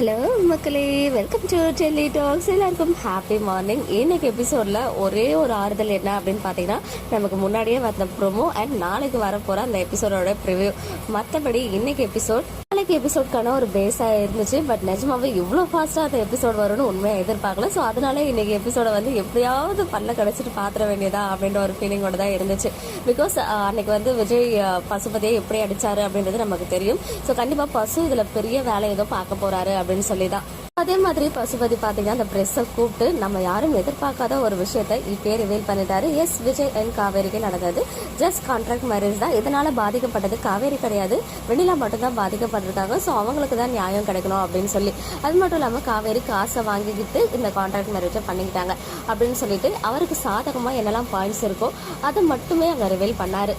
Hello மக்களே welcome to Delhi talks எல்லாருக்கும் happy morning இன்னைக்கு எபிசோடில் ஒரே ஒரு ஆறுதல் என்ன அப்படின்னு பார்த்தீங்கன்னா நமக்கு முன்னாடியே வந்த ப்ரோமோ அண்ட் நாளைக்கு வரப்போகிற அந்த எபிசோடோட ப்ரிவ்யூ மற்றபடி இன்னைக்கு எபிசோட் இன்னைக்கு எபிசோட்கான ஒரு பேஸாக இருந்துச்சு. பட் நிஜமாவே இவ்வளோ ஃபாஸ்ட்டாக அந்த எபிசோட் வரும்னு உண்மையாக எதிர்பார்க்கல. ஸோ அதனால இன்னைக்கு எபிசோடை வந்து எப்படியாவது பல்ல கிடச்சிட்டு பாத்திர வேண்டியதா அப்படின்ற ஒரு ஃபீலிங்கோட தான் இருந்துச்சு. பிகாஸ் அன்னைக்கு வந்து விஜய் பசுபதியை எப்படி அடித்தாரு அப்படின்றது நமக்கு தெரியும். ஸோ கண்டிப்பாக பசு இதில் பெரிய வேலை ஏதோ பார்க்க போகிறாரு அப்படின்னு சொல்லி தான் அதே மாதிரி பசுபதி பார்த்தீங்கன்னா அந்த ப்ரெஸ்ஸை கூப்பிட்டு நம்ம யாரும் எதிர்பார்க்காத ஒரு விஷயத்தை இப்பே ரிவீல் பண்ணிட்டாரு. எஸ் விஜய் அண்ட் காவேரிக்கு நடந்தது. ஜஸ்ட் கான்ட்ராக்ட் மேரேஜ் தான். இதனால பாதிக்கப்பட்டது காவேரி கிடையாது. வெண்ணிலா மட்டும்தான் பாதிக்கப்பட்டிருக்காங்க. ஸோ அவங்களுக்கு தான் நியாயம் கிடைக்கணும் அப்படின்னு சொல்லி. அது மட்டும் இல்லாமல் காவேரி காசை வாங்கிக்கிட்டு இந்த கான்ட்ராக்ட் மேரேஜை பண்ணிக்கிட்டாங்க அப்படின்னு சொல்லிட்டு அவருக்கு சாதகமாக என்னெல்லாம் பாயிண்ட்ஸ் இருக்கோ அதை மட்டுமே அங்கே ரிவீல் பண்ணாரு.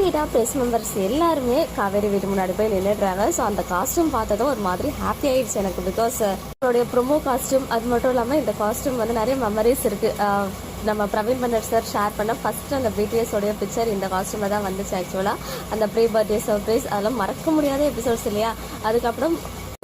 இமீடியட்டாக ப்ரெஸ் மெம்பர்ஸ் எல்லாருமே காவேரி வீட்டு முன்னாடி போய் நின்றுடுறாங்க ஸோ அந்த காஸ்டியூம் பார்த்ததும் ஒரு மாதிரி ஹாப்பி ஆயிடுச்சு எனக்கு பிகாஸ் uh, அவருடைய ப்ரொமோ காஸ்டியூம் அது மட்டும் இல்லாமல் இந்த காஸ்டியூம் வந்து நிறைய மெமரிஸ் இருக்கு. Uh, நம்ம பிரவீன் பண்டர் சார் ஷேர் பண்ண ஃபஸ்ட்டு அந்த பிடிஎஸ் உடைய பிக்சர் இந்த காஸ்டியூமில் தான் வந்துச்சு ஆக்சுவலாக அந்த ப்ரீ பர்த்டே சர்ப்ரைஸ் அதெல்லாம் மறக்க முடியாத எபிசோட்ஸ் இல்லையா? அதுக்கப்புறம்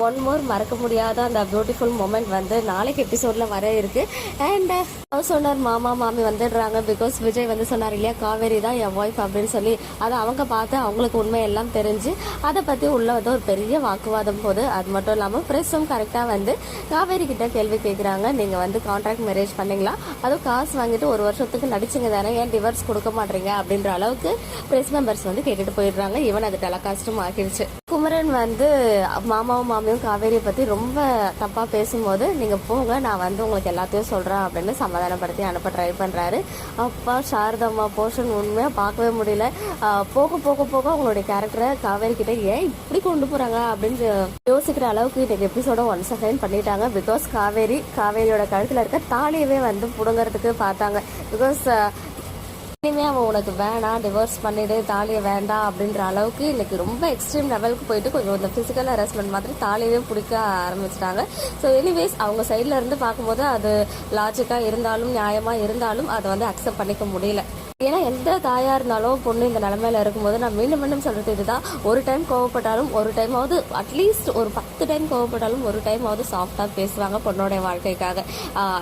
ஒன் மோர் மறக்க முடியாத அந்த பியூட்டிஃபுல் மூமெண்ட் வந்து நாளைக்கு எபிசோட்ல வர இருக்கு. அண்ட் uh, அவர் சொன்னார் மாமா மாமி வந்துடுறாங்க பிகாஸ் விஜய் வந்து சொன்னார் இல்லையா காவேரி தான் என் ஒய்ஃப் அப்படின்னு சொல்லி. அதை அவங்க பார்த்து அவங்களுக்கு உண்மை எல்லாம் தெரிஞ்சு அதை பத்தி உள்ள வந்து ஒரு பெரிய வாக்குவாதம் போது அது மட்டும் இல்லாமல் ப்ரெஸ்ஸும் கரெக்டாக வந்து காவேரி கிட்ட கேள்வி கேட்குறாங்க நீங்க வந்து கான்ட்ராக்ட் மேரேஜ் பண்ணீங்களா? அதுவும் காசு வாங்கிட்டு ஒரு வருஷத்துக்கு நடிச்சுங்க தானே ஏன் டிவர்ஸ் கொடுக்க மாட்டீங்க? அப்படின்ற அளவுக்கு ப்ரெஸ் மெம்பர்ஸ் வந்து கேட்டுட்டு போயிடுறாங்க. ஈவன் அது டெலகாஸ்டும் ஆகிடுச்சு. குமரன் வந்து மாமாவும் மாமியும் காவேரியை பத்தி ரொம்ப தப்பா பேசும்போது நீங்க போங்க நான் வந்து உங்களுக்கு எல்லாத்தையும் சொல்றேன் அப்படின்னு சமாதானப்படுத்தி அனுப்ப ட்ரை பண்றாரு. அப்பா சாரதம்மா போர்ஷன் உண்மையா பார்க்கவே முடியல. போக போக போக உங்களுடைய கேரக்டரை காவேரி கிட்ட ஏன் இப்படி கொண்டு போறாங்க? அப்படின்னு யோசிக்கிற அளவுக்கு இன்னைக்கு எபிசோட ஒன் செகண்ட் பண்ணிட்டாங்க. பிகாஸ் காவேரி காவேரியோட கழுத்துல இருக்க தாலியவே வந்து புடுங்கறதுக்கு பார்த்தாங்க. பிகாஸ் இனிமே அவன் உனக்கு வேணாம் டிவோர்ஸ் பண்ணிடு தாலியை வேண்டாம் அப்படின்ற அளவுக்கு இன்னைக்கு ரொம்ப எக்ஸ்ட்ரீம் லெவலுக்கு போயிட்டு கொஞ்சம் இந்த பிசிக்கல் ஹராஸ்மெண்ட் மாதிரி தாலியவே பிடிக்க ஆரம்பிச்சிட்டாங்க. ஸோ எனிவேஸ் அவங்க சைட்ல இருந்து பார்க்கும்போது அது லாஜிக்காக இருந்தாலும் நியாயமாக இருந்தாலும் அதை வந்து அக்செப்ட் பண்ணிக்க முடியல. ஏன்னா எந்த தாயா இருந்தாலும் பொண்ணு இந்த நிலமையில இருக்கும்போது நான் மீண்டும் மீண்டும் சொல்றது இதுதான். ஒரு டைம் கோவப்பட்டாலும் ஒரு டைமாவது அட்லீஸ்ட் ஒரு பத்து டைம் கோவப்பட்டாலும் ஒரு டைமாவது சாஃப்டா பேசுவாங்க பொண்ணோட வாழ்க்கைக்காக.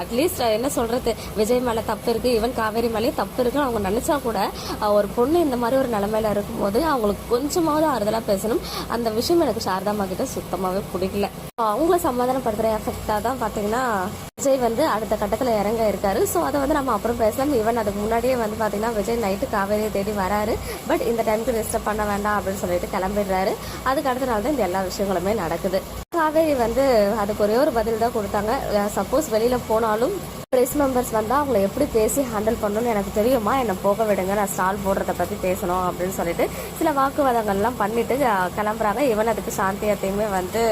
அட்லீஸ்ட் என்ன சொல்றது? விஜய் மேலே தப்பு இருக்கு ஈவன் காவேரி மேலேயும் தப்பு இருக்குன்னு அவங்க நினைச்சா கூட ஒரு பொண்ணு இந்த மாதிரி ஒரு நிலமையில இருக்கும்போது அவங்களுக்கு கொஞ்சமாவது ஆறுதலா பேசணும். அந்த விஷயம் எனக்கு சாரதாமா கிட்ட சுத்தமாவே பிடிக்கல. அவங்கள சமாதானப்படுத்துற எஃபெக்டா தான் பாத்தீங்கன்னா விஜய் வந்து அடுத்த கட்டத்தில் இறங்க இருக்காரு ஸோ அதை வந்து நம்ம அப்புறம் பேசலாம். ஈவன் அதுக்கு முன்னாடியே வந்து பார்த்தீங்கன்னா விஜய் நைட்டு காவேரியை தேடி வராரு. பட் இந்த டைமுக்கு டிஸ்டர்ப் பண்ண வேண்டாம் அப்படின்னு சொல்லிட்டு கிளம்பிடுறாரு. அதுக்கு அடுத்த நாள் தான் இந்த எல்லா விஷயங்களுமே நடக்குது. காவேரி வந்து அதுக்கு ஒரே ஒரு பதில் தான் கொடுத்தாங்க. சப்போஸ் வெளியில் போனாலும் ப்ரெஸ் மெம்பர்ஸ் வந்தால் அவங்கள எப்படி பேசி ஹேண்டில் பண்ணணும்னு எனக்கு தெரியுமா? என்னை போக விடுங்க. நான் ஸ்டால் போடுறத பற்றி பேசணும் அப்படின்னு சொல்லிட்டு சில வாக்குவாதங்கள்லாம் பண்ணிட்டு கிளம்புறாங்க. இவன் அதுக்கு சாந்தி அத்தையுமே வந்து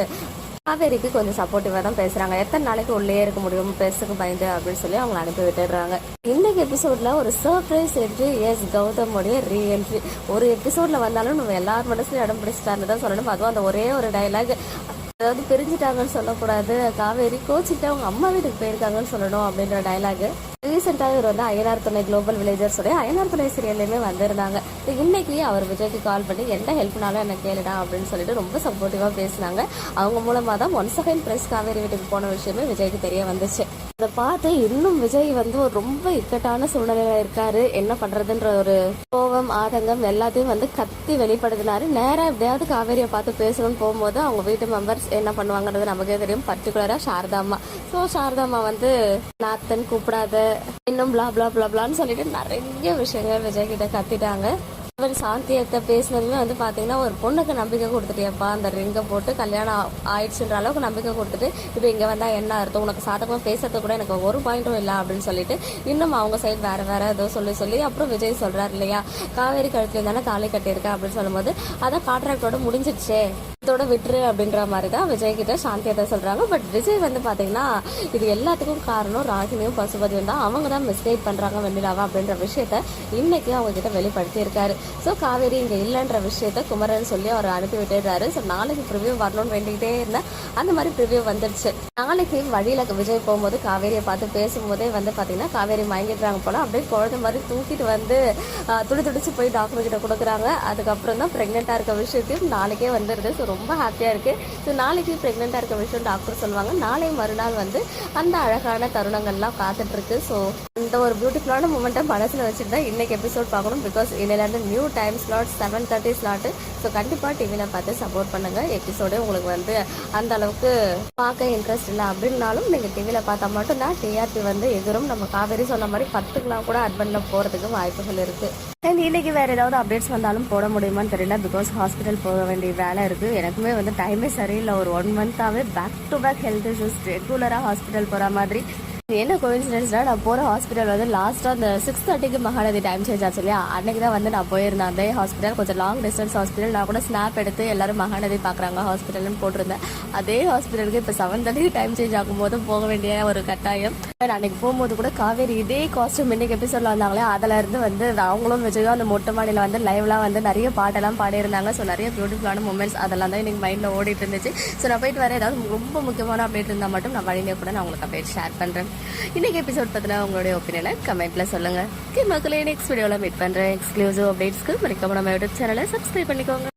காவேரிக்கு கொஞ்சம் சப்போர்ட்டிவாக தான் பேசுறாங்க. எத்தனை நாளைக்கு உள்ளே இருக்க முடியும் பேசுறதுக்கு பயந்து அப்படின்னு சொல்லி அவங்க அனுப்பி விட்டுடுறாங்க. இன்னைக்கு எபிசோட்ல ஒரு சர்ப்ரைஸ் என்ட்ரி எஸ் கௌதமுடைய ரீஎன்ட்ரி ஒரு எபிசோட்ல வந்தாலும் நம்ம எல்லார் மனசுலயும் இடம் பிடிச்சிட்டாருன்னு தான் சொல்லணும். அதுவும் அந்த ஒரே ஒரு டைலாக் அதாவது பிரிஞ்சுட்டாங்கன்னு சொல்லக்கூடாது. காவேரி கோச்சிட்டு அவங்க அம்மா வீட்டுக்கு போயிருக்காங்கன்னு சொல்லணும் அப்படின்ற டைலாக் ரீசெண்டாக இவர் வந்து அயனார் துணை குளோபல் வில்லேஜர்ஸோட அயனார் துணை சீரியல்லையுமே வந்திருந்தாங்க. இன்னைக்கு அவர் விஜய்க்கு கால் பண்ணி எந்த ஹெல்ப்னாலும் எனக்கு கேளுடா? அப்படின்னு சொல்லிட்டு ரொம்ப சப்போர்ட்டிவாக பேசினாங்க. அவங்க மூலமாக தான் ஒன் செகண்ட் ப்ரெஸ் காவேரி வீட்டுக்கு போன விஷயமே விஜய்க்கு தெரிய வந்துச்சு. அதை பார்த்து இன்னும் விஜய் வந்து ஒரு ரொம்ப இக்கட்டான சூழ்நிலையில இருக்காரு. என்ன பண்றதுன்ற ஒரு கோபம் ஆதங்கம் எல்லாத்தையும் வந்து கத்தி வெளிப்படுத்தினாரு. நேராக எப்படியாவது காவேரியை பார்த்து பேசணும்னு போகும்போது அவங்க வீட்டு மெம்பர்ஸ் என்ன பண்ணுவாங்கன்றது நமக்கே தெரியும். பர்டிகுலராக சாரதாம்மா ஸோ சாரதாம்மா வந்து நாத்தன் கூப்பிடாத இன்னும் பிளா பிளா பிளா பிளான்னு சொல்லிட்டு நிறைய விஷயங்கள் விஜய் கிட்ட கத்திட்டாங்க. இவர் சாந்தியத்தை பேசினதுமே வந்து பார்த்தீங்கன்னா ஒரு பொண்ணுக்கு நம்பிக்கை கொடுத்துட்டியப்பா அந்த ரிங்கை போட்டு கல்யாணம் ஆயிடுச்சுன்ற அளவுக்கு நம்பிக்கை கொடுத்துட்டு இப்போ இங்கே வந்தால் என்ன அர்த்தம்? உனக்கு சாதகமாக பேசுறது கூட எனக்கு ஒரு பாயிண்ட்டும் இல்லை அப்படின்னு சொல்லிட்டு இன்னும் அவங்க சைடு வேற வேற ஏதோ சொல்லி சொல்லி அப்புறம் விஜய் சொல்கிறார் இல்லையா? காவேரி கழுத்துல தானே தாலி கட்டியிருக்கேன் அப்படின்னு சொல்லும்போது அதான் கான்ட்ராக்டோட முடிஞ்சிடுச்சே. இதோட விட்டுரு அப்படின்ற மாதிரி தான் விஜய் கிட்ட சாந்தியத்தை சொல்றாங்க. பட் விஜய் வந்து பாத்தீங்கன்னா இது எல்லாத்துக்கும் காரணம் ராகினியும் பசுபதியும் தான். அவங்க தான் மிஸ்கைட் பண்றாங்க வெண்ணிலாவா அப்படின்ற விஷயத்த இன்னைக்கு அவங்க கிட்ட வெளிப்படுத்தி இருக்காரு ஸோ காவேரி இங்க இல்லைன்ற விஷயத்த குமரன் சொல்லி அவர் அனுப்பி விட்டுறாரு ஸோ நாளைக்கு ப்ரிவியூ வரணும்னு வேண்டிக்கிட்டே இருந்தேன் அந்த மாதிரி ப்ரிவியூ வந்துருச்சு. நாளைக்கு வழியில விஜய் போகும்போது காவேரியை பார்த்து பேசும்போதே வந்து பாத்தீங்கன்னா காவேரி மயங்கிடுறாங்க போல. அப்படியே குழந்தை மாதிரி தூக்கிட்டு வந்து துடி துடிச்சு போய் டாக்டர் கிட்ட கொடுக்குறாங்க. அதுக்கப்புறம் தான் பிரெக்னெண்டா இருக்க விஷயத்தையும் நாளைக்கே வந்துருது. ஸோ ரொம்ப ஹாப்பியாக இருக்குது ஸோ நாளைக்கு ப்ரெக்னெண்ட்டாக இருக்க விஷயம் டாக்டர் சொல்லுவாங்க. நாளை மறுநாள் வந்து அந்த அழகான தருணங்கள்லாம் காத்துட்ருக்கு ஸோ இந்த ஒரு பியூட்டிஃபுல்லான மூமெண்ட்டை மனசில் வச்சுட்டு தான் இன்றைக்கி எபிசோட் பார்க்கணும் பிகாஸ் இன்னிலேருந்து new time slot seven thirty slot so கண்டிப்பாக டிவியில் பார்த்து சப்போர்ட் பண்ணுங்கள் எபிசோடே உங்களுக்கு வந்து அந்த அளவுக்கு பார்க்க இன்ட்ரெஸ்ட் இல்லை அப்படின்னாலும் நீங்கள் டிவியில் பார்த்தா மட்டும் தான் டிஆர்பி வந்து எதிரும். நம்ம காவேரி சொன்ன மாதிரி பத்துக்கெலாம் கூட அட்வென்ட்டில் போகிறதுக்கு வாய்ப்புகள் இருக்குது அண்ட் இன்னைக்கு வேறு ஏதாவது அப்டேட்ஸ் வந்தாலும் போட முடியுமான்னு தெரியல. பிகாஸ் ஹாஸ்பிட்டல் போக வேண்டிய வேலை இருக்குது எனக்குமே வந்து டைமே சரியில்லை. ஒரு one மந்த்தாகவே back to back health issues ரெகுலராக ஹாஸ்பிட்டல் போகிற மாதிரி என்ன கோயின்சிடன்ஸ்னா நான் போகிற ஹாஸ்பிட்டல் வந்து லாஸ்ட்டாக அந்த சிக்ஸ் தேர்ட்டிக்கு மகாநதி டைம் சேஞ்ச் ஆச்சு இல்லையா? அன்னைக்கு தான் வந்து நான் போயிருந்தேன். அதே ஹாஸ்பிட்டல் கொஞ்சம் லாங் டிஸ்டன்ஸ் ஹாஸ்பிட்டல் நான் கூட ஸ்னாப் எடுத்து எல்லாரும் மகாநதி பார்க்குறாங்க ஹாஸ்பிட்டல்னு போட்டிருந்தேன். அதே ஹாஸ்பிட்டலுக்கு இப்போ செவன் தேர்ட்டிக்கு டைம் சேஞ்ச் ஆகும்போது போக வேண்டிய ஒரு கட்டாயம். நான் அன்னைக்கு போகும்போது கூட காவேரி இதே காஸ்ட்யூம் இன்னைக்கு எபிசோடில் வந்தாங்களே அதில் இருந்து வந்து அவங்களும் விஜயும் அந்த மொட்டை மாடியில் வந்து லைவ்லாம் வந்து நிறைய பாட்டெல்லாம் பாடியிருந்தாங்க. ஸோ நிறைய பியூட்டிஃபுல்லான மூமெண்ட்ஸ் அதெல்லாம் தான் எனக்கு மைண்டில் ஓடிட்டு இருந்துச்சு. ஸோ நான் போயிட்டு வர ஏதாவது ரொம்ப முக்கியமான அப்டேட் இருந்தால் மட்டும் நான் வழிங்க கூட நான் உங்களுக்கு அப்டேட் ஷேர் பண்ணுறேன் இன்னைக்கு எபிசோட் பற்றின உங்களுடைய ஒப்பீனியனை கமெண்ட்டில் சொல்லுங்கள் ஓகே மக்களே நெக்ஸ்ட் வீடியோவில் மீட் பண்ணுறேன் எக்ஸ்க்ளூசிவ் அப்டேட்ஸ்க்கு மறக்காம நம்ம யூடியூப் சேனலை சப்ஸ்கிரைப் பண்ணிக்கோங்க.